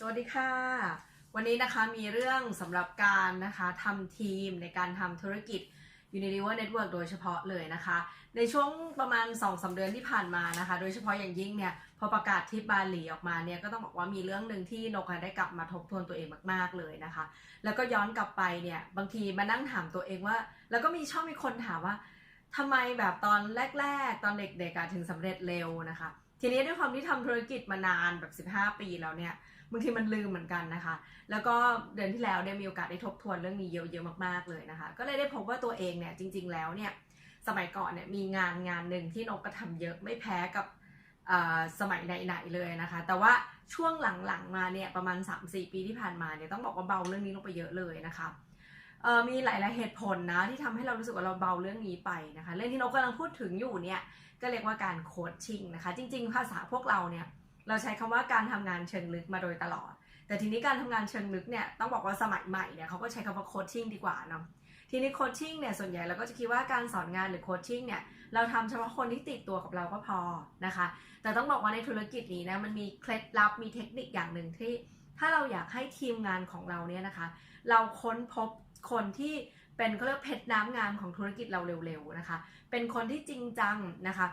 สวัสดีค่ะ วันนี้นะคะมีเรื่องสำหรับการนะคะทำทีมในการทำธุรกิจ Unilever Network โดยเฉพาะเลยนะคะ ในช่วงประมาณ2อสเดือนที่ผ่านมานะคะ โดยเฉพาะอย่างยิ่งเนี่ยพอประกาศทริปบาหลีออกมาเนี่ยก็ต้องบอกว่ามีเรื่องหนึ่งที่นกได้กลับมาทบทวนตัวเองมากๆเลยนะคะ แล้วก็ย้อนกลับไปเนี่ยบางทีมานั่งถามตัวเองว่า แล้วก็มีช่องมีคนถามว่าทำไมแบบตอนแรก ๆ ตอนเด็กๆถึงสำเร็จเร็วนะคะ ทีนี้ด้วยความที่ทำธุรกิจมานานแบบ 15 ปีแล้วเนี่ย บางทีมันลืมเหมือนกันนะคะ แล้วก็เดือนที่แล้วได้มีโอกาสได้ทบทวนเรื่องนี้เยอะๆมากๆเลยนะคะ ก็เลยได้พบว่าตัวเองเนี่ยจริง ๆ แล้วเนี่ยสมัยก่อนเนี่ยมีงานงานหนึ่งที่นกกระทำเยอะไม่แพ้กับสมัยไหนๆเลยนะคะ แต่ว่าช่วงหลังๆมาเนี่ยประมาณ 3-4 ปีที่ผ่านมาเนี่ยต้องบอกว่าเบาเรื่องนี้ลงไปเยอะเลยนะคะมีหลายๆเหตุผลนะที่ทำให้เรารู้สึกว่าเราเบาเรื่องนี้ไปนะคะ เรื่องที่นกกำลังพูดถึงอยู่เนี่ยก็เรียกว่าการโคชชิ่งนะคะ จริง ๆ ภาษาพวกเราเนี่ย เราใช้คำว่าการทำงานเชิงลึกมาโดยตลอด แต่ทีนี้การทำงานเชิงลึกเนี่ยต้องบอกว่าสมัยใหม่เนี่ยเขาก็ใช้คำว่าโคชชิ่งดีกว่าเนาะทีนี้โคชชิ่งเนี่ยส่วนใหญ่เราก็จะคิดว่าการสอนงานหรือโคชชิ่งเนี่ยเราทำเฉพาะคนที่ติดตัวกับเราก็พอนะคะ แต่ต้องบอกว่าในธุรกิจนี้นะมันมีเคล็ดลับมีเทคนิคอย่างหนึ่งที่ ถ้าเราอยากให้ทีมงานของเราเนี่ยนะคะ เราค้นพบคนที่เป็นเขาเรียกเพชรน้ำงามของธุรกิจเราเร็วๆนะคะ เป็นคนที่จริงจังนะคะ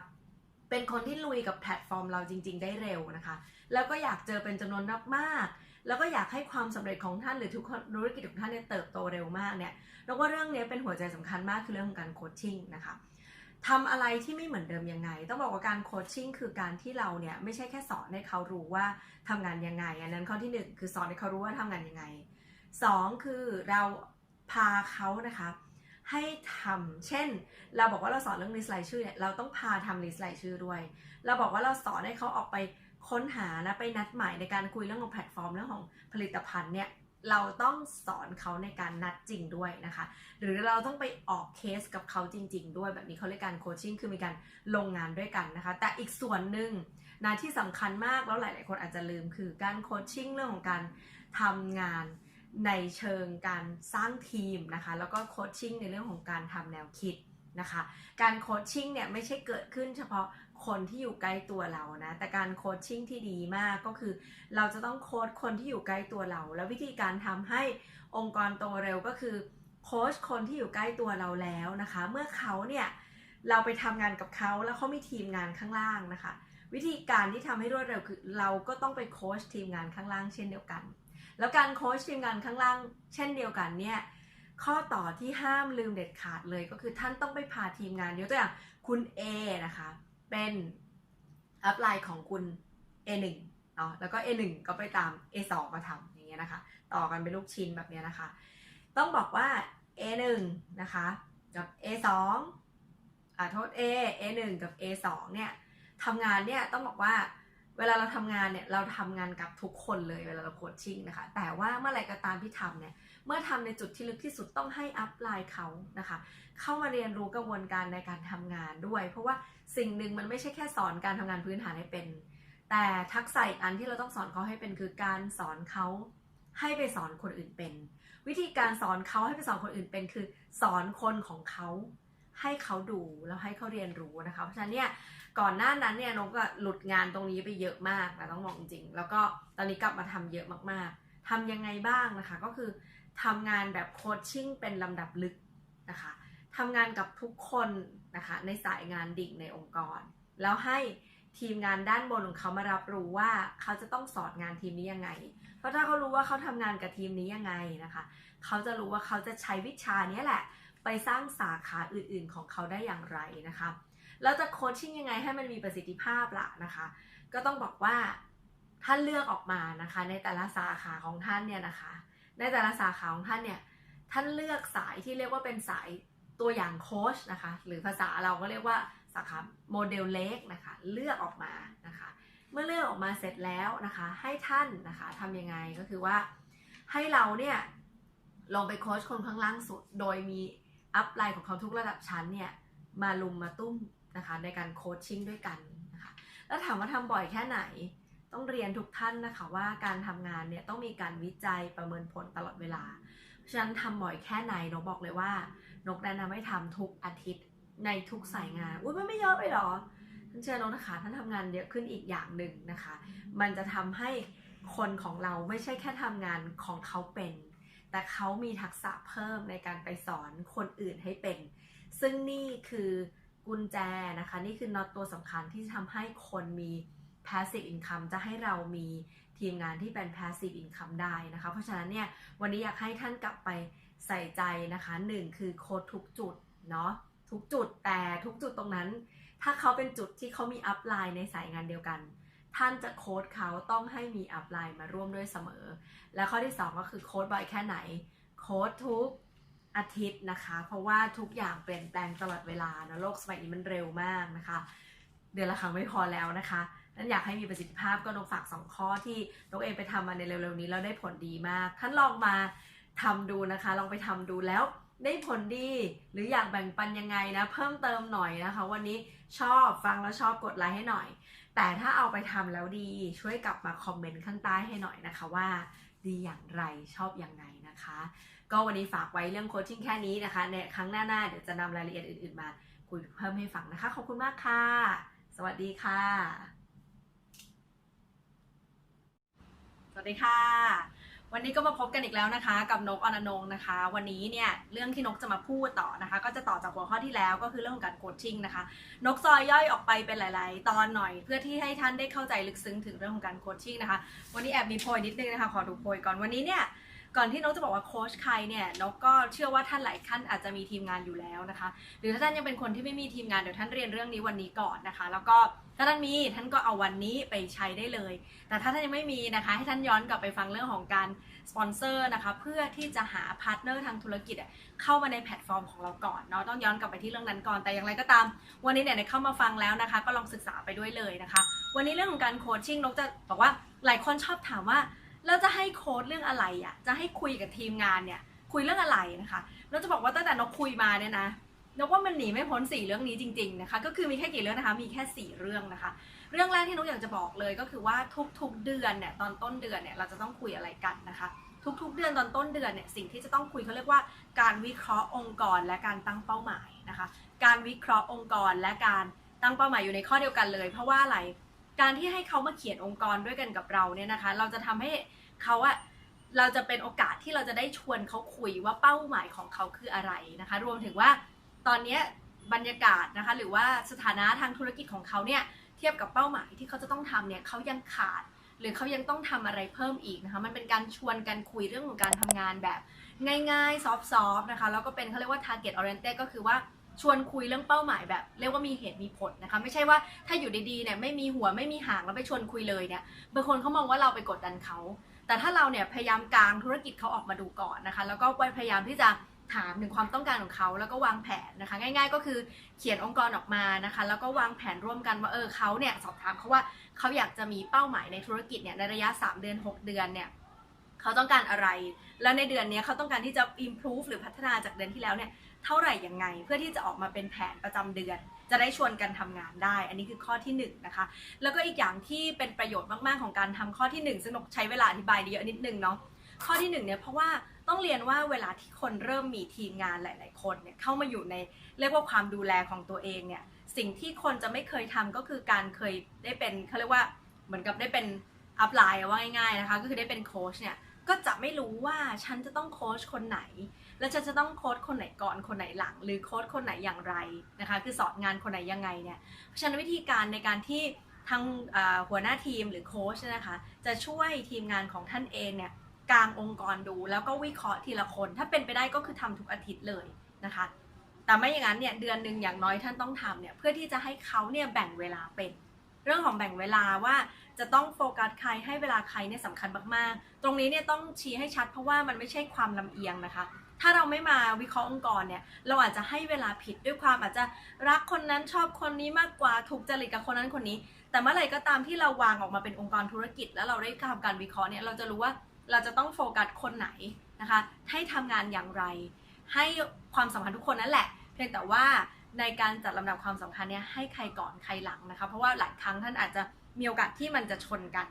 เป็นคนที่ลุยกับแพลตฟอร์มเราจริง ๆ ได้เร็วนะคะ แล้วก็อยากเจอเป็นจำนวนนับมาก แล้วก็อยากให้ความสำเร็จของท่านหรือทุกธุรกิจของท่านเนี่ยเติบโตเร็วมากเนี่ยแล้วก็เรื่องนี้เป็นหัวใจสำคัญมากคือเรื่องของการโคชชิ่งนะคะทำอะไรที่ไม่เหมือนเดิมยังไง ต้องบอกว่าการโคชชิ่งคือการที่เราเนี่ยไม่ใช่แค่สอนให้เขารู้ว่าทำงานยังไง อันนั้นข้อที่หนึ่งคือสอนให้เขารู้ว่าทำงานยังไงสองคือเราพาเขานะคะ ให้ทำเช่น เราบอกว่าเราสอนเรื่อง list รายชื่อเนี่ยเราต้องพาทำ list รายชื่อด้วย เราบอกว่าเราสอนให้เขาออกไปค้นหานะไปนัดหมายในการคุยเรื่องของแพลตฟอร์มเรื่องของผลิตภัณฑ์เนี่ยเราต้องสอนเขาในการนัดจริงด้วยนะคะ หรือเราต้องไปออกเคสกับเขาจริง ๆ ด้วยแบบนี้เขาเรียกการโคชชิ่งคือมีการลงงานด้วยกันนะคะ แต่อีกส่วนหนึ่งนะที่สำคัญมากแล้วหลาย ๆ คนอาจจะลืมคือการโคชชิ่งเรื่องของการทำงาน ในเชิงการสร้างทีมนะคะ แล้วก็โคชชิ่งในเรื่องของการทำแนวคิดนะคะ การโคชชิ่งเนี่ยไม่ใช่เกิดขึ้นเฉพาะคนที่อยู่ใกล้ตัวเรานะ แต่การโคชชิ่งที่ดีมากก็คือ เราจะต้องโคชคนที่อยู่ใกล้ตัวเรา แล้ววิธีการทำให้องค์กรโตเร็วก็คือโคชคนที่อยู่ใกล้ตัวเราแล้วนะคะ เมื่อเขาเนี่ยเราไปทำงานกับเขาแล้วเขามีทีมงานข้างล่างนะคะ วิธีการที่ทำให้รวดเร็วคือเราก็ต้องไปโคชทีมงานข้างล่างเช่นเดียวกัน แล้วการโค้ชทีมงานข้างล่างเช่นเดียวกันเนี่ยข้อต่อที่ห้ามลืมเด็ดขาดเลยก็คือท่านต้องไปพาทีมงานยกตัวอย่างคุณ A นะคะ เป็นอัพไลน์ของคุณ A1 เนาะแล้วก็ A1 ก็ไปตาม A2 มาทำอย่างเงี้ยนะคะ ต่อกันเป็นลูกชิ้นแบบเนี้ยนะคะ ต้องบอกว่า A1 นะคะกับ A2 อ่าโทษ A A1 กับ A2 เนี่ยทำงานเนี่ยต้องบอกว่า เวลาเราทำงานเนี่ยเราทำงานกับทุกคนเลยเวลาเราโคชชิ่งนะคะ แต่ว่าเมื่อไรก็ตามที่ทำเนี่ยเมื่อทำในจุดที่ลึกที่สุดต้องให้อัพไลน์เขานะคะ เข้ามาเรียนรู้กระบวนการในการทำงานด้วย เพราะว่าสิ่งหนึ่งมันไม่ใช่แค่สอนการทำงานพื้นฐานให้เป็น แต่ทักษะอีกอันที่เราต้องสอนเขาให้เป็นคือการสอนเขาให้ไปสอนคนอื่นเป็น วิธีการสอนเขาให้ไปสอนคนอื่นเป็น คือ สอนคนของเขาให้เขาดูแล้วให้เขาเรียนรู้นะคะ เพราะฉะนั้นเนี่ย ก่อนหน้านั้นเนี่ยนกก็หลุดงานตรงนี้ไปเยอะมากนะต้องบอกจริงๆแล้วก็ตอนนี้กลับมาทำเยอะมากๆทำยังไงบ้างนะคะ ก็คือทำงานแบบโคชชิ่งเป็นลำดับลึกนะคะทำงานกับทุกคนนะคะในสายงานดิ่งในองค์กร แล้วให้ทีมงานด้านบนของเขามารับรู้ว่าเขาจะต้องสอนงานทีมนี้ยังไง เพราะถ้าเขารู้ว่าเขาทำงานกับทีมนี้ยังไงนะคะ เขาจะรู้ว่าเขาจะใช้วิชานี้แหละ ไปสร้างสาขาอื่นๆของเขาได้อย่างไรนะคะ แล้วจะโคชชิ่งยังไงให้มันมีประสิทธิภาพล่ะนะคะ ก็ต้องบอกว่าท่านเลือกออกมานะคะ ในแต่ละสาขาของท่านเนี่ยนะคะ ในแต่ละสาขาของท่านเนี่ยท่านเลือกสายที่เรียกว่าเป็นสายตัวอย่างโค้ชนะคะ หรือภาษาเราก็เรียกว่าสาขาโมเดลเล็กนะคะ เลือกออกมานะคะ เมื่อเลือกออกมาเสร็จแล้วนะคะ ให้ท่านนะคะทำยังไงก็คือว่าให้เราเนี่ยลงไปโค้ชคนข้างล่างสุด โดยมีอัพไลน์ของเขาทุกระดับชั้นเนี่ยมาลุมมาตุ้ม นะคะในการโคชชิ่งด้วยกันนะคะแล้วถามว่าทำบ่อยแค่ไหนต้องเรียนทุกท่านนะคะว่าการทำงานเนี่ยต้องมีการวิจัยประเมินผลตลอดเวลาเพราะฉะนั้นทำบ่อยแค่ไหนนกบอกเลยว่านกแนะนำให้ทำทุกอาทิตย์ในทุกสายงานอุ้ยมันไม่เยอะไปหรอท่านเชื่อนกนะคะท่านทำงานเยอะขึ้นอีกอย่างหนึ่งนะคะ มันจะทำให้คนของเราไม่ใช่แค่ทำงานของเขาเป็น แต่เขามีทักษะเพิ่มในการไปสอนคนอื่นให้เป็น ซึ่งนี่คือ กุญแจนะคะ นี่คือน็อตตัวสำคัญที่ทำให้คนมี passive income จะให้เรามีทีมงานที่เป็น passive income ได้นะคะ เพราะฉะนั้นเนี่ยวันนี้อยากให้ท่านกลับไปใส่ใจนะคะหนึ่งคือโค้ดทุกจุดเนาะทุกจุดแต่ทุกจุดตรงนั้น ถ้าเขาเป็นจุดที่เขามีอัพไลน์ในสายงานเดียวกัน ท่านจะโค้ดเขาต้องให้มีอัพไลน์มาร่วมด้วยเสมอ และข้อที่ 2 ก็คือโค้ดบ่อยแค่ไหนโค้ดทุก อาทิตย์นะคะ เพราะว่าทุกอย่างเปลี่ยนแปลงตลอดเวลานะโลกสมัยนี้มันเร็วมากนะคะ เดือนละครั้งไม่พอแล้วนะคะนั้นอยากให้มีประสิทธิภาพก็นกฝาก 2 ข้อที่นกเองไปทำมาในเร็วๆนี้แล้วได้ผลดีมาก ท่านลองมาทำดูนะคะ ลองไปทำดูแล้วได้ผลดี หรืออยากแบ่งปันยังไงนะ เพิ่มเติมหน่อยนะคะ วันนี้ชอบฟังแล้วชอบกดไลค์ให้หน่อย แต่ถ้าเอาไปทำแล้วดีช่วยกลับมาคอมเมนต์ข้างใต้ให้หน่อยนะคะว่าดีอย่างไรชอบอย่างไงนะคะ ก็วันนี้ฝากไว้เรื่องโคชชิ่งแค่นี้นะคะ ในครั้งหน้าๆเดี๋ยวจะนำรายละเอียดอื่นๆมาคุยเพิ่มให้ฟังนะคะ ขอบคุณมากค่ะ สวัสดีค่ะ สวัสดีค่ะ วันนี้ก็มาพบกันอีกแล้วนะคะ กับนกอนันงนะคะ วันนี้เนี่ยเรื่องที่นกจะมาพูดต่อนะคะ ก็จะต่อจากหัวข้อที่แล้วก็คือเรื่องของการโคชชิ่งนะคะ นกซอยย่อยออกไปเป็นหลาย ๆ ตอนหน่อยเพื่อที่ให้ท่านได้เข้าใจลึกซึ้งถึงเรื่องของการโคชชิ่งนะคะ วันนี้แอบมีโพยนิดนึงนะคะขอดูโพยก่อนวันนี้เนี่ย ก่อนที่นกจะบอกว่าโค้ชใครเนี่ยนกก็เชื่อว่าท่านหลายท่านอาจจะมีทีมงานอยู่แล้วนะคะ หรือถ้าท่านยังเป็นคนที่ไม่มีทีมงานเดี๋ยวท่านเรียนเรื่องนี้วันนี้ก่อนนะคะ แล้วก็ถ้าท่านมีท่านก็เอาวันนี้ไปใช้ได้เลย แต่ถ้าท่านยังไม่มีนะคะ ให้ท่านย้อนกลับไปฟังเรื่องของการสปอนเซอร์นะคะ เพื่อที่จะหาพาร์ทเนอร์ทางธุรกิจเข้ามาในแพลตฟอร์มของเราก่อนเนาะต้องย้อนกลับไปที่เรื่องนั้นก่อนแต่อย่างไรก็ตาม วันนี้เนี่ยเข้ามาฟังแล้วนะคะ ก็ลองศึกษาไปด้วยเลยนะคะ วันนี้เรื่องของการโคชชิ่งนกจะบอกว่าหลายคนชอบถามว่า เราจะให้โค้ดเรื่องอะไรอะ่ะ จะให้คุยกับทีมงานเนี่ย คุยเรื่องอะไรนะคะเราจะบอกว่าตั้งแต่นกคุยมาเนี่ยนะนกว่ามันหนีไม่พ้นสี่เรื่องนี้จริงๆนะคะก็คือมีแค่กี่เรื่องนะคะ มีแค่สี่เรื่องนะคะ เรื่องแรกที่นกอยากจะบอกเลยก็คือว่าทุกๆเดือนเนี่ยตอนต้นเดือนเนี่ยเราจะต้องคุยอะไรกันนะคะ ทุกๆเดือนตอนต้นเดือนเนี่ยสิ่งที่จะต้องคุยเขาเรียกว่าการวิเคราะห์องค์กรและการตั้งเป้าหมายนะคะ การวิเคราะห์องค์กรและการตั้งเป้าหมายอยู่ในข้อเดียวกันเลย เพราะว่าอะไร การที่ให้เขามาเขียนองค์กรด้วยกันกับเราเนี่ยนะคะ เราจะทำให้เขาอะเราจะเป็นโอกาสที่เราจะได้ชวนเขาคุยว่าเป้าหมายของเขาคืออะไรนะคะ รวมถึงว่าตอนนี้บรรยากาศนะคะ หรือว่าสถานะทางธุรกิจของเขาเนี่ยเทียบกับเป้าหมายที่เขาจะต้องทำเนี่ยเขายังขาด หรือเขายังต้องทำอะไรเพิ่มอีกนะคะ มันเป็นการชวนกันคุยเรื่องของการทำงานแบบง่ายๆซอฟต์ๆนะคะแล้วก็เป็นเขาเรียกว่า target oriented ก็คือว่า ชวนคุยเรื่องเป้าหมายแบบ เรียกว่ามีเหตุมีผลนะคะ ไม่ใช่ว่าถ้าอยู่ดีๆเนี่ยไม่มีหัวไม่มีหางแล้วไปชวนคุยเลยเนี่ยบางคนเขามองว่าเราไปกดดันเขาแต่ถ้าเราเนี่ยพยายามกางธุรกิจเขาออกมาดูก่อนนะคะ แล้วก็พยายามที่จะถามถึงความต้องการของเขาแล้วก็วางแผนนะคะ ง่าย ๆ ก็คือเขียนองค์กรออกมานะคะ แล้วก็วางแผนร่วมกันว่าเออเขาเนี่ยสอบถามเขาว่าเขาอยากจะมีเป้าหมายในธุรกิจเนี่ยในระยะ 3 เดือน 6 เดือนเนี่ย เขาต้องการอะไร แล้วในเดือนนี้เขาต้องการที่จะ improve หรือพัฒนาจากเดือนที่แล้วเนี่ยเท่าไหร่ยังไง เพื่อที่จะออกมาเป็นแผนประจำเดือน จะได้ชวนกันทำงานได้ อันนี้คือข้อที่1นงนะคะ แล้วก็อีกอย่างที่เป็นประโยชน์มากๆของการทำข้อที่ 1 ซึ่งนกใช้เวลาอธิบายเยอะนิดนึงเนาะข้อที่1เนี่ยเพราะว่าต้องเรียนว่าเวลาที่คนเริ่มมีทีมงานหลาย ๆ คนเนี่ยเข้ามาอยู่ในเรียกว่าความดูแลของตัวเองเนี่ยสิ่งที่คนจะไม่เคยทำก็คือการเคยได้เป็นเขาเรียกว่าเหมือนกับได้เป็นอัพไลน์ว่าง่าย ๆ นะคะ ก็คือได้เป็นโค้ชเนี่ย ก็จะไม่รู้ว่าฉันจะต้องโค้ชคนไหน แล้วฉันจะต้องโค้ชคนไหนก่อนคนไหนหลัง หรือโค้ชคนไหนอย่างไรนะคะ คือสอนงานคนไหนยังไงเนี่ยเพราะฉะนั้นวิธีการในการที่ทางหัวหน้าทีมหรือโค้ชนะคะจะช่วยทีมงานของท่านเองเนี่ยกลางองค์กรดูแล้วก็วิเคราะห์ทีละคน ถ้าเป็นไปได้ก็คือทำทุกอาทิตย์เลยนะคะ แต่ไม่อย่างนั้นเนี่ยเดือนหนึ่งอย่างน้อยท่านต้องทำเนี่ยเพื่อที่จะให้เขาเนี่ยแบ่งเวลาเป็น เรื่องของแบ่งเวลาว่า จะต้องโฟกัสใครให้เวลาใครเนี่ยสำคัญมากๆ ตรงนี้เนี่ยต้องชี้ให้ชัดเพราะว่ามันไม่ใช่ความลำเอียงนะคะ ถ้าเราไม่มาวิเคราะห์องค์กรเนี่ย เราอาจจะให้เวลาผิดด้วยความอาจจะรักคนนั้นชอบคนนี้มากกว่าถูกจริตกับคนนั้นคนนี้ แต่เมื่อไหร่ก็ตามที่เราวางออกมาเป็นองค์กรธุรกิจ แล้วเราได้ทำการวิเคราะห์เนี่ยเราจะรู้ว่าเราจะต้องโฟกัสคนไหนนะคะ ให้ทำงานอย่างไร ให้ความสำคัญทุกคนนั่นแหละ เพียงแต่ว่าในการจัดลำดับความสำคัญเนี่ยให้ใครก่อนใครหลังนะคะ เพราะว่าหลายครั้งท่านอาจจะ มีโอกาสที่มันจะชนกัน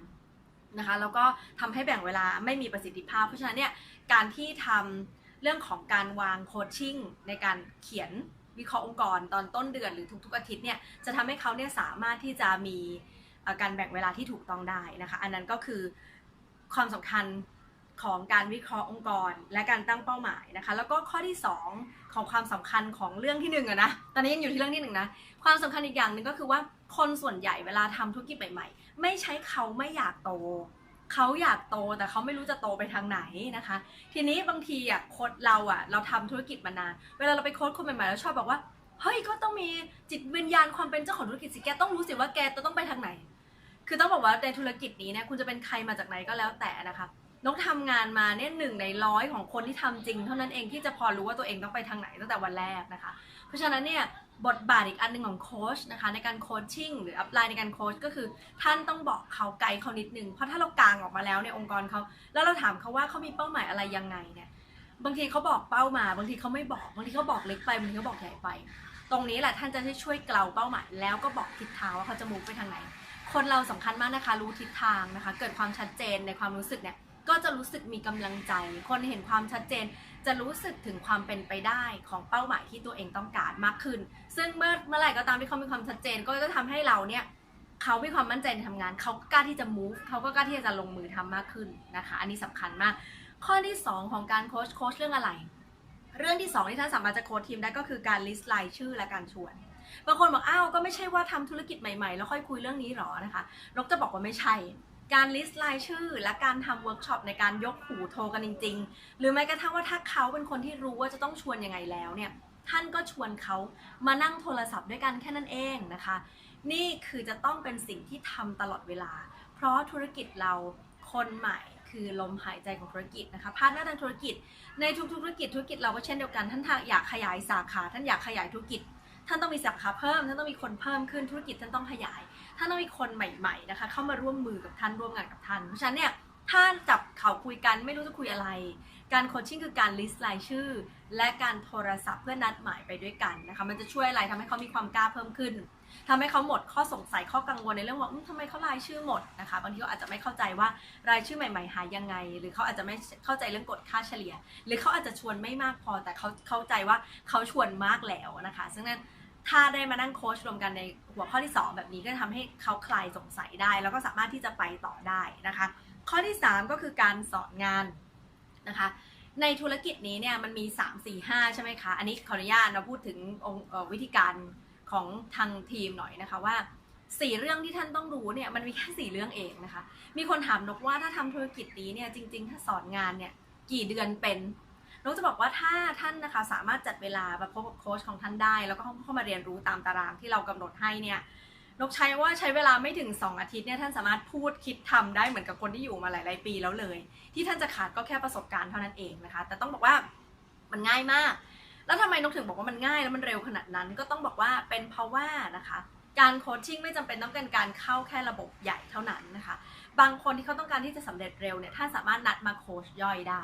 นะคะแล้วก็ทำให้แบ่งเวลาไม่มีประสิทธิภาพ เพราะฉะนั้นเนี่ยการที่ทำเรื่องของการวางโคชชิ่งในการเขียนวิเคราะห์องค์กรตอนต้นเดือนหรือทุกๆอาทิตย์เนี่ยจะทำให้เขาเนี่ยสามารถที่จะมีการแบ่งเวลาที่ถูกต้องได้นะคะ อันนั้นก็คือความสำคัญ ของการวิเคราะห์องค์กร และการตั้งเป้าหมายนะคะ แล้วก็ข้อที่ 2 ของความสำคัญของเรื่องที่หนึ่งอะนะตอนนี้ยังอยู่ที่เรื่องที่หนึ่งนะความสำคัญอีกอย่างหนึ่งก็คือว่าคนส่วนใหญ่เวลาทำธุรกิจใหม่ ๆ ไม่ใช่เขาไม่อยากโตเขาอยากโตแต่เขาไม่รู้จะโตไปทางไหนนะคะ ทีนี้บางทีอะโค้ดเราอะเราทำธุรกิจมานาน เวลาเราไปโค้ดคนใหม่ๆแล้วชอบบอกว่าเฮ้ยก็ต้องมีจิตวิญญาณความเป็นเจ้าของธุรกิจสิแกต้องรู้สิว่าแกจะต้องไปทางไหน คือต้องบอกว่าในธุรกิจนี้เนี่ยคุณจะเป็นใครมาจากไหนก็แล้วแต่นะคะ นกทำงานมาเนี่ยหนึ่งในร้อยของคนที่ทำจริง เท่านั้นเองที่จะพอรู้ว่าตัวเองต้องไปทางไหนตั้งแต่วันแรกนะคะ เพราะฉะนั้นเนี่ยบทบาทอีกอันหนึ่งของโค้ชนะคะในการโคชชิ่งหรืออัพไลน์ในการโค้ชก็คือ ท่านต้องบอกเขาไกด์เขานิดนึงเพราะถ้าเรากางออกมาแล้วในองค์กรเขาแล้วเราถามเขาว่าเขามีเป้าหมายอะไรยังไงเนี่ยบางทีเขาบอกเป้ามาบางทีเขาไม่บอกบางทีเขาบอกเล็กไปบางทีเขาบอกใหญ่ไป ตรงนี้แหละท่านจะได้ช่วยเกลาเป้าหมายแล้วก็บอกทิศทางว่าเขาจะมุ่งไปทางไหน คนเราสำคัญมากนะคะรู้ทิศทางนะคะ เกิดความชัดเจนในความรู้สึกเนี่ย ก็จะรู้สึกมีกำลังใจ คนเห็นความชัดเจน จะรู้สึกถึงความเป็นไปได้ของเป้าหมายที่ตัวเองต้องการมากขึ้น ซึ่งเมื่อเมื่อไหร่ก็ตามที่เขามีความชัดเจน ก็จะทำให้เราเนี่ยเขามีความมั่นใจในทำงาน เขากล้าที่จะ move เขาก็กล้าที่จะลงมือทำมากขึ้นนะคะ อันนี้สำคัญมาก ข้อที่ 2 ของการโค้ชโค้ชเรื่องอะไร เรื่องที่ 2 ที่ท่านสามารถจะโค้ชทีมได้ก็คือการ list รายชื่อและการชวนบางคนบอกอ้าวก็ไม่ใช่ว่าทำธุรกิจใหม่ๆ แล้วค่อยคุยเรื่องนี้หรอนะคะนกจะบอกว่าไม่ใช่ การลิสต์รายชื่อ และการทำเวิร์กช็อปในการยกหูโทรกันจริง ๆ หรือแม้กระทั่งว่าถ้าเขาเป็นคนที่รู้ว่าจะต้องชวนยังไงแล้วเนี่ยท่านก็ชวนเขามานั่งโทรศัพท์ด้วยกันแค่นั้นเองนะคะ นี่คือจะต้องเป็นสิ่งที่ทำตลอดเวลา เพราะธุรกิจเราคนใหม่คือลมหายใจของธุรกิจนะคะพาร์ทเนอร์ทางธุรกิจ ในทุกๆธุรกิจธุรกิจเราก็เช่นเดียวกันท่านอยากขยายสาขา ท่านอยากขยายธุรกิจ ท่านต้องมีสาขาเพิ่ม ท่านต้องมีคนเพิ่มขึ้นธุรกิจท่านต้องขยาย ท่านต้องมีคนใหม่ๆนะคะ เข้ามาร่วมมือกับท่านร่วมงานกับท่าน เพราะฉะนั้นเนี่ยถ้าจับเขาคุยกันไม่รู้จะคุยอะไร การโคชชิ่งคือการลิสต์รายชื่อ และการโทรศัพท์เพื่อนัดหมายไปด้วยกันนะคะ มันจะช่วยอะไรทำให้เขามีความกล้าเพิ่มขึ้นทำให้เขาหมดข้อสงสัยข้อกังวลในเรื่องว่าทำไมเขารายชื่อหมดนะคะบางทีเขาอาจจะไม่เข้าใจว่ารายชื่อใหม่ ๆ หายังไง หรือเขาอาจจะไม่เข้าใจเรื่องกฎค่าเฉลี่ย หรือเขาอาจจะชวนไม่มากพอแต่เขาเข้าใจว่าเขาชวนมากแล้วนะคะ ซึ่งนั้น ถ้าได้มานั่งโค้ชรวมกันในหัวข้อที่ 2 แบบนี้ก็จะทำให้เขาคลายสงสัยได้ แล้วก็สามารถที่จะไปต่อได้นะคะ ข้อที่ 3 ก็คือการสอนงานนะคะ ในธุรกิจนี้เนี่ยมันมี 3 4 5 ใช่ไหมคะ อันนี้ขออนุญาตเราพูดถึงองค์วิธีการของทางทีมหน่อยนะคะว่าสี่เรื่องที่ท่านต้องรู้เนี่ยมันมีแค่สี่เรื่องเองนะคะ มีคนถามนกว่าถ้าทำธุรกิจนี้เนี่ยจริง ๆ ถ้าสอนงานเนี่ยกี่เดือนเป็น นกจะบอกว่าถ้าท่านนะคะสามารถจัดเวลามาพบกับโค้ชของท่านได้ แล้วก็เข้ามาเรียนรู้ตามตารางที่เรากำหนดให้เนี่ยนกใช้ว่าใช้เวลาไม่ถึง 2 อาทิตย์เนี่ยท่านสามารถพูดคิดทำได้เหมือนกับคนที่อยู่มาหลาย ๆ ปีแล้วเลย ที่ท่านจะขาดก็แค่ประสบการณ์เท่านั้นเองนะคะ แต่ต้องบอกว่ามันง่ายมาก แล้วทำไมนกถึงบอกว่ามันง่ายแล้วมันเร็วขนาดนั้น ก็ต้องบอกว่าเป็นเพราะว่านะคะการโคชชิ่งไม่จำเป็นต้องเป็นการเข้าแค่ระบบใหญ่เท่านั้นนะคะ บางคนที่เขาต้องการที่จะสำเร็จเร็วเนี่ยท่านสามารถนัดมาโคชย่อยได้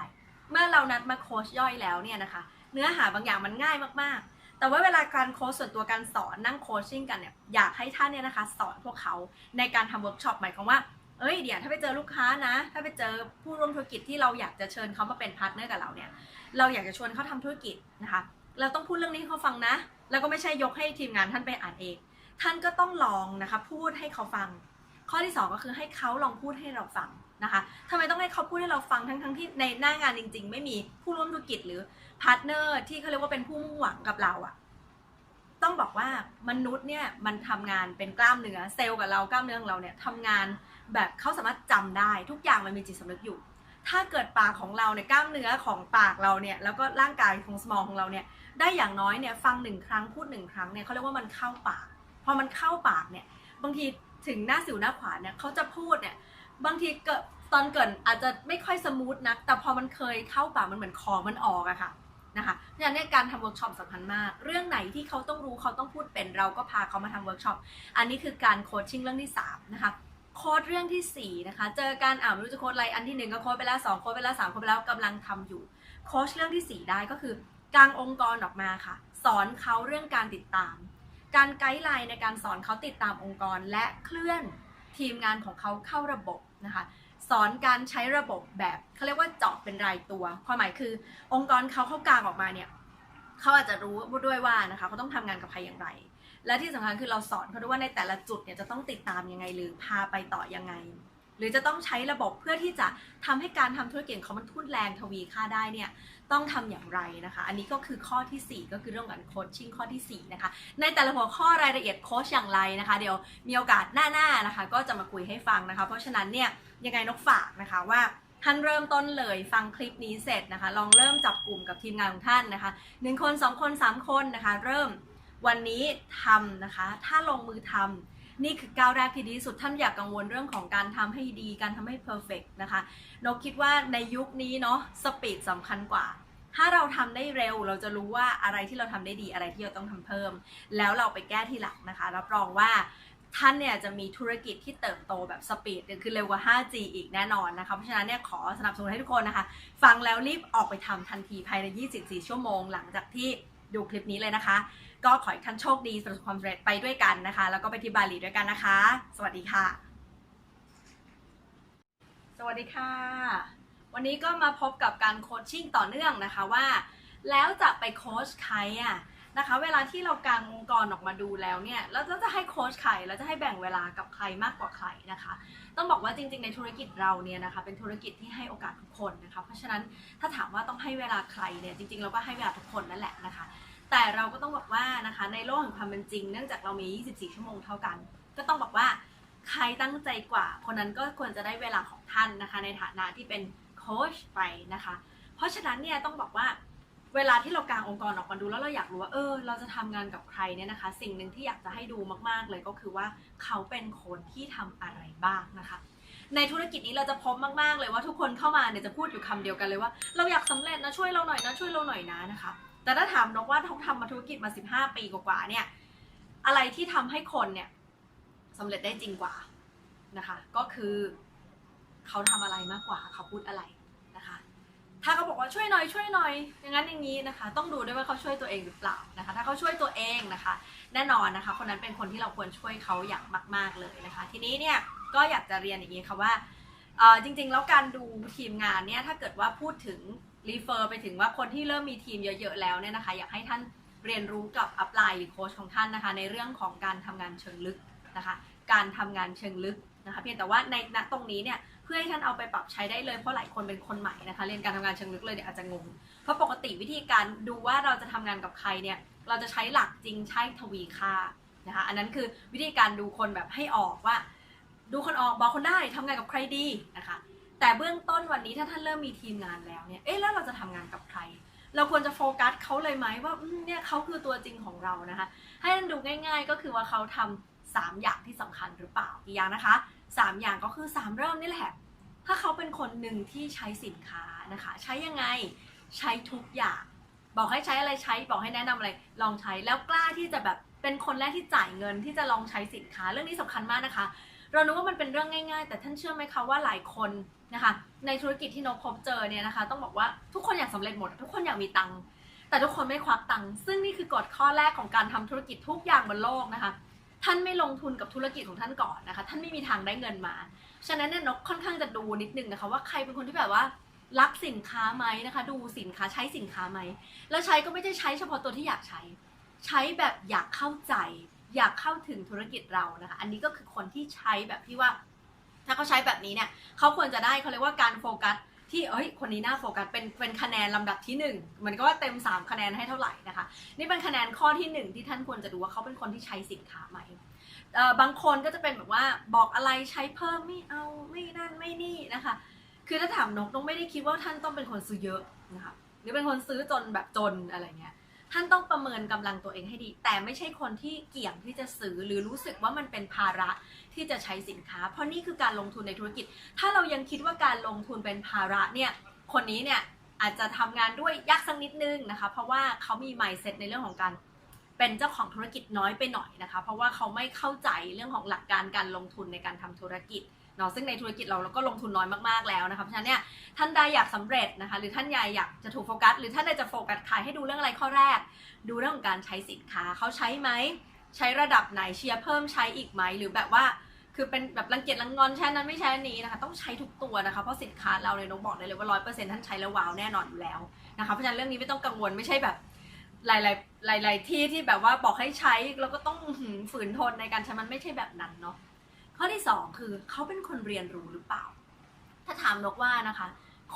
เมื่อเรานัดมาโคชย่อยแล้วเนี่ยนะคะ เนื้อหาบางอย่างมันง่ายมากๆ แต่ว่าเวลาการโค้ชส่วนตัวการสอนนั่งโคชชิ่งกันเนี่ยอยากให้ท่านเนี่ยนะคะ สอนพวกเขาในการทำเวิร์กช็อปหมายความว่าเอ้ยเดี๋ยวถ้าไปเจอลูกค้านะ ถ้าไปเจอผู้ร่วมธุรกิจที่เราอยากจะเชิญเขามาเป็นพาร์ทเนอร์กับเราเนี่ยเราอยากจะชวนเขาทำธุรกิจนะคะ เราต้องพูดเรื่องนี้ให้เขาฟังนะ แล้วก็ไม่ใช่ยกให้ทีมงานท่านไปอ่านเอง ท่านก็ต้องลองนะคะพูดให้เขาฟัง ข้อที่ 2 ก็คือให้เขาลองพูดให้เราฟัง นะคะทำไมต้องให้เขาพูดให้เราฟังทั้งทั้งที่ในหน้างานจริง ๆ ไม่มีผู้ร่วมธุรกิจหรือพาร์ทเนอร์ที่เขาเรียกว่าเป็นผู้มุ่งหวังกับเราอะต้องบอกว่ามนุษย์เนี่ยมันทำงานเป็นกล้ามเนื้อเซลล์กับเรากล้ามเนื้อของเราเนี่ยทำงานแบบเขาสามารถจำได้ทุกอย่างมันมีจิตสำนึกอยู่ ถ้าเกิดปากของเราเนี่ยกล้ามเนื้อของปากเราเนี่ยแล้วก็ร่างกายของสมองของเราเนี่ยได้อย่างน้อยเนี่ยฟังหนึ่งครั้งพูดหนึ่งครั้งเนี่ยเขาเรียกว่ามันเข้าปาก พอมันเข้าปากเนี่ยบางทีถึงหน้าสิวหน้าขวานเนี่ยเขาจะพูดเนี่ย บางทีเกิดตอนเกิดอาจจะไม่ค่อยสมูทนักแต่พอมันเคยเข้าปากมันเหมือนคอมันออกอะค่ะนะคะเพราะฉะนั้นการทำเวิร์กช็อปสำคัญมาก เรื่องไหนที่เขาต้องรู้เขาต้องพูดเป็นเราก็พาเขามาทำเวิร์กช็อป อันนี้คือการโคชชิ่งเรื่องที่สามนะคะ โค้ดเรื่องที่สี่นะคะ เจอการอ่านไม่รู้จะโค้ดอะไร อันที่หนึ่งก็โค้ดไปแล้วสองโค้ดไปแล้วสามโค้ดไปแล้วกำลังทำอยู่ โค้ชเรื่องที่สี่ได้ก็คือกลางองค์กรออกมาค่ะ สอนเขาเรื่องการติดตาม การไกด์ไลน์ในการสอนเขาติดตามองค์กร และเคลื่อนทีมงานของเขาเข้าระบบ นะคะสอนการใช้ระบบแบบเขาเรียกว่าเจาะเป็นรายตัวความหมายคือ องค์กรเขาเข้ากลางออกมาเนี่ยเขาอาจจะรู้ด้วยว่านะคะเขาต้องทำงานกับใครอย่างไร และที่สำคัญคือเราสอนเขาด้วยว่าในแต่ละจุดเนี่ยจะต้องติดตามยังไงหรือพาไปต่อยังไง หรือจะต้องใช้ระบบเพื่อที่จะทำให้การทำธุรกิจของเขามันทุ่นแรงทวีค่าได้เนี่ยต้องทำอย่างไรนะคะ อันนี้ก็คือข้อทีสี่4 ก็คือเรื่องของโคชชิ่งข้อทีสี่ 4 นะคะ ในแต่ละหัวข้อรายละเอียดโคชอย่างไรนะคะ เดี๋ยวมีโอกาสหน้าๆนะคะ ก็จะมาคุยให้ฟังนะคะ เพราะฉะนั้นเนี่ยยังไงนกฝากนะคะว่าท่านเริ่มต้นเลยฟังคลิปนี้เสร็จนะคะ ลองเริ่มจับกลุ่มกับทีมงานของท่านนะคะหนึ่งคนสองคนสามคนนะคะ เริ่มวันนี้ทำนะคะ ถ้าลงมือทำ นี่คือก้าวแรกที่ดีที่สุดท่านอยากกังวลเรื่องของการทำให้ดี การทำให้เพอร์เฟกนะคะนกคิดว่าในยุคนี้เนาะสปีดสำคัญกว่า ถ้าเราทำได้เร็วเราจะรู้ว่าอะไรที่เราทำได้ดีอะไรที่เราต้องทำเพิ่ม แล้วเราไปแก้ที่หลังนะคะรับรองว่าท่านเนี่ยจะมีธุรกิจที่เติบโตแบบสปีดคือเร็วกว่า 5G อีกแน่นอนนะคะ เพราะฉะนั้นเนี่ยขอสนับสนุนให้ทุกคนนะคะ ฟังแล้วรีบออกไปทำทันทีภายใน 24 ชั่วโมงหลังจากที่ ดูคลิปนี้เลยนะคะ ก็ขอให้ท่านโชคดีประสบความสำเร็จไปด้วยกันนะคะ แล้วก็ไปที่บาหลีด้วยกันนะคะ สวัสดีค่ะ สวัสดีค่ะ วันนี้ก็มาพบกับการโคชชิ่งต่อเนื่องนะคะว่า แล้วจะไปโคชใครอะ นะคะ เวลาที่เรากางองค์กรออกมาดูแล้วเนี่ยเราจะให้โค้ชใครเราจะให้แบ่งเวลากับใครมากกว่าใครนะคะ ต้องบอกว่าจริง ๆ ในธุรกิจเราเนี่ยนะคะ เป็นธุรกิจที่ให้โอกาสทุกคนนะคะ เพราะฉะนั้นถ้าถามว่าต้องให้เวลาใครเนี่ยจริง ๆ เราก็ให้เวลาทุกคนนั่นแหละนะคะ แต่เราก็ต้องบอกว่านะคะในโลกแห่งความเป็นจริง เนื่องจากเรามี 24 ชั่วโมงเท่ากัน ก็ต้องบอกว่าใครตั้งใจกว่าคนนั้นก็ควรจะได้เวลาของท่านนะคะ ในฐานะที่เป็นโค้ชไปนะคะ เพราะฉะนั้นเนี่ยต้องบอกว่า เวลาที่เรากางองค์กรออกมาดูแล้วเราอยากรู้ว่าเออ เราจะทำงานกับใครเนี่ยนะคะ สิ่งหนึ่งที่อยากจะให้ดูมากๆเลยก็คือว่าเขาเป็นคนที่ทำอะไรบ้างนะคะ ในธุรกิจนี้เราจะพบมากๆเลยว่าทุกคนเข้ามาเนี่ยจะพูดอยู่คำเดียวกันเลยว่า เราอยากสำเร็จนะช่วยเราหน่อยนะช่วยเราหน่อยนะนะคะ แต่ถ้าถามนกว่าเขาทำมาธุรกิจมา 15 ปีกว่าๆเนี่ยอะไรที่ทำให้คนเนี่ยสำเร็จได้จริงกว่านะคะ ก็คือเขาทำอะไรมากกว่าเขาพูดอะไร ถ้าเขาบอกว่าช่วยหน่อยช่วยหน่อยอย่างนั้นอย่างนี้นะคะ ต้องดูด้วยว่าเขาช่วยตัวเองหรือเปล่านะคะ ถ้าเขาช่วยตัวเองนะคะ แน่นอนนะคะ คนนั้นเป็นคนที่เราควรช่วยเขาอย่างมาก ๆเลยนะคะ ทีนี้เนี่ยก็อยากจะเรียนอย่างนี้ค่ะว่าจริงๆ แล้วการดูทีมงานเนี่ยถ้าเกิดว่าพูดถึงรีเฟอร์ไปถึงว่าคนที่เริ่มมีทีมเยอะๆแล้วเนี่ยนะคะ อยากให้ท่านเรียนรู้กับอัพไลน์หรือโค้ชของท่านนะคะ ในเรื่องของการทำงานเชิงลึกนะคะ การทำงานเชิงลึกนะคะ เพียงแต่ว่าในณตรงนี้เนี่ย พื่อให้ท่านเอาไปปรับใช้ได้เลยเพราะหลายคนเป็นคนใหม่นะคะเรียนการทำงานเชิงลึกเลยเนี่ยอาจจะงง เพราะปกติวิธีการดูว่าเราจะทำงานกับใครเนี่ยเราจะใช้หลักจริงใช่ทวีค่านะคะอันนั้นคือวิธีการดูคนแบบให้ออกว่า ดูคนออกบอกคนได้ทำงานกับใครดีนะคะแต่เบื้องต้นวันนี้ถ้าท่านเริ่มมีทีมงานแล้วเนี่ยเอ๊ะแล้วเราจะทำงานกับใครเราควรจะโฟกัสเขาเลยไหมว่าเนี่ยเขาคือตัวจริงของเรานะคะ ให้ท่านดูง่ายๆก็คือว่าเขาทำสามอย่างที่สำคัญหรือเปล่ากี่อย่างนะคะสามอย่างก็คือสามเริ่มนี่แหละ ถ้าเขาเป็นคนหนึ่งที่ใช้สินค้านะคะ ใช้ยังไงใช้ทุกอย่าง บอกให้ใช้อะไรใช้บอกให้แนะนำอะไร ลองใช้แล้วกล้าที่จะแบบเป็นคนแรกที่จ่ายเงินที่จะลองใช้สินค้า เรื่องนี้สำคัญมากนะคะ เรานึกว่ามันเป็นเรื่องง่าย ๆ แต่ท่านเชื่อไหมคะว่าหลายคนนะคะ ในธุรกิจที่นกพบเจอเนี่ยนะคะ ต้องบอกว่าทุกคนอยากสำเร็จหมด ทุกคนอยากมีตังค์แต่ทุกคนไม่ควักตังค์ซึ่งนี่คือกฎข้อแรกของการทำธุรกิจทุกอย่างบนโลกนะคะ ท่านไม่ลงทุนกับธุรกิจของท่านก่อนนะคะ ท่านไม่มีทางได้เงินมา ฉะนั้นเนี่ยนกค่อนข้างจะดูนิดนึงนะคะว่าใครเป็นคนที่แบบว่ารักสินค้าไหมนะคะ ดูสินค้าใช้สินค้าไหมแล้วใช้ก็ไม่ได้ใช้เฉพาะตัวที่อยากใช้ ใช้แบบอยากเข้าใจ อยากเข้าถึงธุรกิจเรานะคะ อันนี้ก็คือคนที่ใช้แบบที่ว่า ถ้าเขาใช้แบบนี้เนี่ยเขาควรจะได้เขาเรียกว่าการโฟกัสที่เอ้ยคนนี้น่าโฟกัสเป็นเป็นคะแนนลำดับที่หนึ่งมันก็ว่าเต็ม 3 คะแนนให้เท่าไหร่นะคะ นี่เป็นคะแนนข้อที่หนึ่งที่ท่านควรจะดูว่าเขาเป็นคนที่ใช้สินค้าไหม บางคนก็จะเป็นแบบว่าบอกอะไรใช้เพิ่มไม่เอาไม่นั่นไม่นี่นะคะ คือถ้าถามนกนกไม่ได้คิดว่าท่านต้องเป็นคนซื้อเยอะนะคะหรือเป็นคนซื้อจนแบบจนอะไรเงี้ยท่านต้องประเมินกำลังตัวเองให้ดี แต่ไม่ใช่คนที่เกี่ยงที่จะซื้อหรือรู้สึกว่ามันเป็นภาระที่จะใช้สินค้า เพราะนี่คือการลงทุนในธุรกิจ ถ้าเรายังคิดว่าการลงทุนเป็นภาระเนี่ยคนนี้เนี่ยอาจจะทำงานด้วยยากสักนิดนึงนะคะ เพราะว่าเขามี mindset ในเรื่องของการ เป็นเจ้าของธุรกิจน้อยไปหน่อยนะคะ เพราะว่าเขาไม่เข้าใจเรื่องของหลักการการลงทุนในการทำธุรกิจเนาะซึ่งในธุรกิจเราเราก็ลงทุนน้อยมากๆแล้วนะคะเพราะฉะนั้นเนี่ยท่านใดอยากสำเร็จนะคะ หรือท่านใดอยากจะถูกโฟกัส หรือท่านใดจะโฟกัสขายให้ดูเรื่องอะไรข้อแรก ดูเรื่องของการใช้สินค้าเขาใช้ไหมใช้ระดับไหนเชียร์เพิ่มใช้อีกไหมหรือแบบว่าคือเป็นแบบรังเกียจรังงอนใช้นั้นไม่ใช้อนี้นะคะ ต้องใช้ทุกตัวนะคะ เพราะสินค้าเราเลยนกบอกได้เลยว่าร้อยเปอร์เซ็นต์ท่านใช้แล้วว้าวแน่นอนอยู่แล้วนะคะเพราะฉะนั้นเรื่องนี้ไม่ต้องกังวลไม่ใช่แบบ หลาย ๆ หลาย ๆ ที่ที่แบบว่าบอกให้ใช้แล้วก็ต้องฝืนทนในการใช้มันไม่ใช่แบบนั้นเนาะขข้อที่สองคือเขาเป็นคนเรียนรู้หรือเปล่า ถ้าถามนกว่านะคะ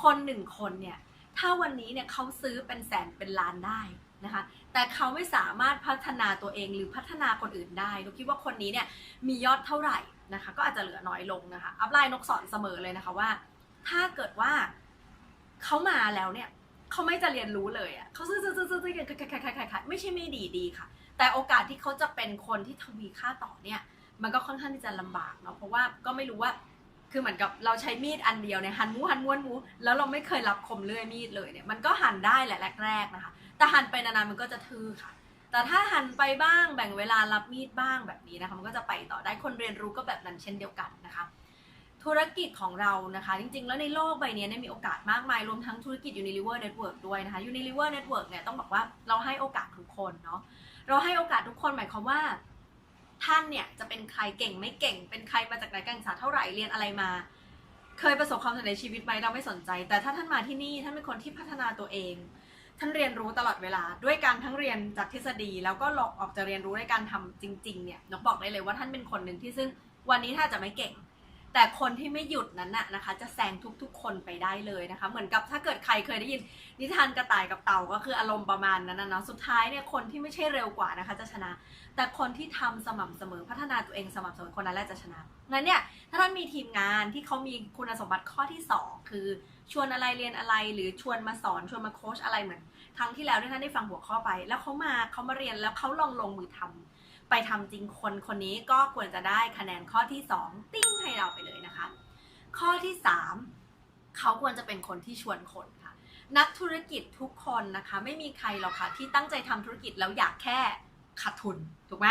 คนหนึ่งคนเนี่ยถ้าวันนี้เนี่ยเขาซื้อเป็นแสนเป็นล้านได้นะคะ แต่เขาไม่สามารถพัฒนาตัวเองหรือพัฒนาคนอื่นได้นกคิดว่าคนนี้เนี่ยมียอดเท่าไหร่นะคะ ก็อาจจะเหลือน้อยลงนะคะ อัพไลน์นกสอนเสมอเลยนะคะว่า ถ้าเกิดว่าเขามาแล้วเนี่ย เขาไม่จะเรียนรู้เลยอะเขาซื้อซื้อซื้อซื้อซื้อไม่ใช่ไม่ดีดีค่ะ แต่โอกาสที่เขาจะเป็นคนที่ทวีค่าต่อเนี่ย มันก็ค่อนข้างที่จะลำบากเนาะเพราะว่าก็ไม่รู้ว่าคือเหมือนกับเราใช้มีดอันเดียวเนี่ยหั่นมูหั่นม้วนมูแล้วเราไม่เคยรับคมเลื่อยมีดเลยเนี่ยมันก็หั่นได้แหละแรกๆนะคะ แต่หั่นไปนานๆมันก็จะทื่อค่ะ แต่ถ้าหั่นไปบ้างแบ่งเวลารับมีดบ้างแบบนี้นะคะมันก็จะไปต่อได้คนเรียนรู้ก็แบบนั้นเช่นเดียวกันนะคะ ธุรกิจของเรานะคะ จริงๆ แล้วในโลกใบนี้เนี่ยมีโอกาสมากมาย รวมทั้งธุรกิจ Unilever Network ด้วยนะคะ Unilever Network เนี่ยต้องบอกว่าเราให้โอกาสทุกคนเนาะเราให้โอกาสทุกคนหมายความว่า ท่านเนี่ยจะเป็นใครเก่งไม่เก่ง เป็นใครมาจากไหนการศึกษาเท่าไหร่เรียนอะไรมา เคยประสบความสำเร็จในชีวิตไหมเราไม่สนใจ แต่ถ้าท่านมาที่นี่ท่านเป็นคนที่พัฒนาตัวเอง ท่านเรียนรู้ตลอดเวลา ด้วยการทั้งเรียนจากทฤษฎี แล้วก็หลอกออกจะเรียนรู้ในการทำจริง ๆ เนี่ยนกบอกได้เลยว่าท่านเป็นคนหนึ่งที่ซึ่งวันนี้ถ้าจะไม่เก่ง แต่คนที่ไม่หยุดนั้นน่ะนะคะ จะแซงทุกๆ คนไปได้เลยนะคะ เหมือนกับถ้าเกิดใครเคยได้ยินนิทานกระต่ายกับเต่าก็คืออารมณ์ประมาณนั้นนะเนาะสุดท้ายเนี่ยคนที่ไม่ใช่เร็วกว่านะคะ จะชนะ แต่คนที่ทำสม่ำเสมอพัฒนาตัวเองสม่ำเสมอคนนั้นแหละจะชนะงั้นเนี่ยถ้าท่านมีทีมงานที่เขามีคุณสมบัติข้อที่ 2 คือชวนอะไรเรียนอะไรหรือชวนมาสอนชวนมาโค้ชอะไรเหมือนครั้งที่แล้วที่ท่านได้ฟังหัวข้อไป แล้วเขามาเขามาเรียนแล้วเขาลองลงมือทำ ไปทำจริงคนคนนี้ก็ควรจะได้คะแนนข้อที่ 2 ติ้งให้เราไปเลยนะคะ ข้อที่ 3 เขาควรจะเป็นคนที่ชวนคนค่ะ นักธุรกิจทุกคนนะคะ ไม่มีใครหรอกค่ะที่ตั้งใจทำธุรกิจแล้วอยากแค่ขาดทุนถูกไหม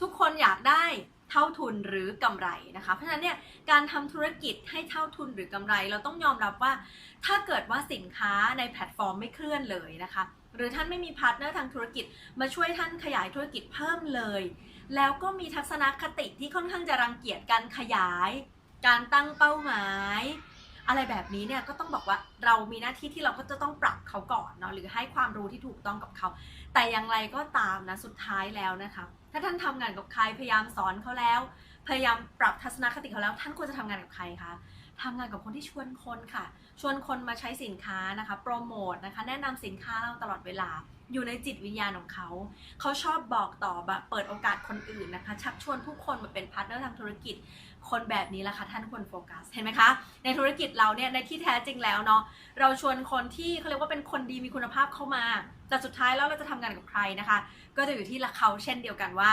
ทุกคนอยากได้เท่าทุนหรือกำไรนะคะ เพราะฉะนั้นเนี่ยการทำธุรกิจให้เท่าทุนหรือกำไร เราต้องยอมรับว่า ถ้าเกิดว่าสินค้าในแพลตฟอร์มไม่เคลื่อนเลยนะคะ หรือท่านไม่มีพาร์ทเนอร์ทางธุรกิจ มาช่วยท่านขยายธุรกิจเพิ่มเลย แล้วก็มีทัศนคติที่ค่อนข้างจะรังเกียจการขยาย การตั้งเป้าหมาย อะไรแบบนี้เนี่ยก็ต้องบอกว่าเรามีหน้าที่ที่เราก็จะต้องปรับเขาก่อนเนาะหรือให้ความรู้ที่ถูกต้องกับเขา แต่อย่างไรก็ตามนะสุดท้ายแล้วนะคะถ้าท่านทำงานกับใครพยายามสอนเขาแล้ว พยายามปรับทัศนคติเขาแล้ว ท่านควรจะทำงานกับใครคะ ทำงานกับคนที่ชวนคนค่ะ ชวนคนมาใช้สินค้านะคะ โปรโมทนะคะ แนะนำสินค้าเราตลอดเวลา อยู่ในจิตวิญญาณของเขา เขาชอบบอกต่อแบบเปิดโอกาสคนอื่นนะคะ ชักชวนผู้คนมาเป็นพาร์ทเนอร์ทางธุรกิจ คนแบบนี้แหละค่ะท่านควรโฟกัส เห็นไหมคะ ในธุรกิจเราเนี่ย ในที่แท้จริงแล้วเนาะ เราชวนคนที่เขาเรียกว่าเป็นคนดีมีคุณภาพเข้ามา แต่สุดท้ายแล้วเราจะทำงานกับใครนะคะ ก็จะอยู่ที่ละเขาเช่นเดียวกันว่า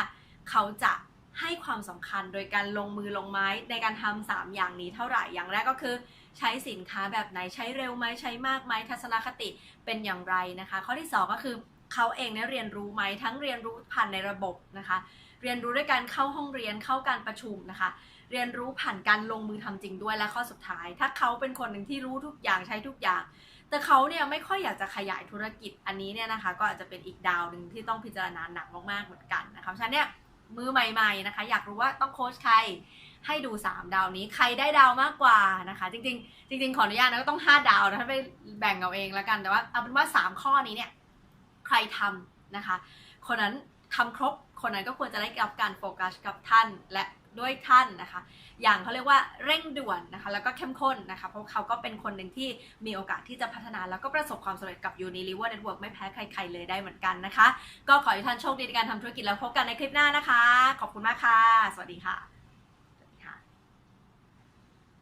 เขาจะ ให้ความสำคัญโดยการลงมือลงไม้ในการทำสามอย่างนี้เท่าไหร่ อย่างแรกก็คือ ใช้สินค้าแบบไหนใช้เร็วไหมใช้มากไหมทัศนคติเป็นอย่างไรนะคะ ข้อที่สองก็คือเขาเองเนี่ยเรียนรู้ไหมทั้งเรียนรู้ผ่านในระบบนะคะ เรียนรู้ด้วยการเข้าห้องเรียนเข้าการประชุมนะคะ เรียนรู้ผ่านการลงมือทำจริงด้วยและข้อสุดท้าย ถ้าเขาเป็นคนหนึ่งที่รู้ทุกอย่างใช้ทุกอย่าง แต่เขาเนี่ยไม่ค่อยอยากจะขยายธุรกิจอันนี้เนี่ยนะคะ ก็อาจจะเป็นอีกดาวหนึ่งที่ต้องพิจารณาหนักมากๆเหมือนกันนะคะเพราะฉะนั้นเนี่ย มือใหม่ ๆนะคะ อยากรู้ว่าต้องโค้ชใครให้ดู 3 ดาวนี้ใครได้ดาวมากกว่านะคะ จริงๆ จริง ๆ ขออนุญาตนะก็ต้อง 5 ดาวนะถ้าไปแบ่งเอาเองแล้วกันแต่ว่าเอาเป็นว่า 3 ข้อนี้เนี่ยใครทำนะคะ คนนั้นทำครบคนนั้นก็ควรจะได้รับการโฟกัสกับท่านและ ด้วยท่านนะคะ อย่างเขาเรียกว่าเร่งด่วนนะคะ แล้วก็เข้มข้นนะคะ เพราะเขาก็เป็นคนหนึ่งที่มีโอกาสที่จะพัฒนา แล้วก็ประสบความสำเร็จกับ Unilever Network ไม่แพ้ใครๆเลยได้เหมือนกันนะคะ ก็ขอให้ท่านโชคดีในการทำธุรกิจแล้วพบกันในคลิปหน้านะคะ ขอบคุณมากค่ะ สวัสดีค่ะ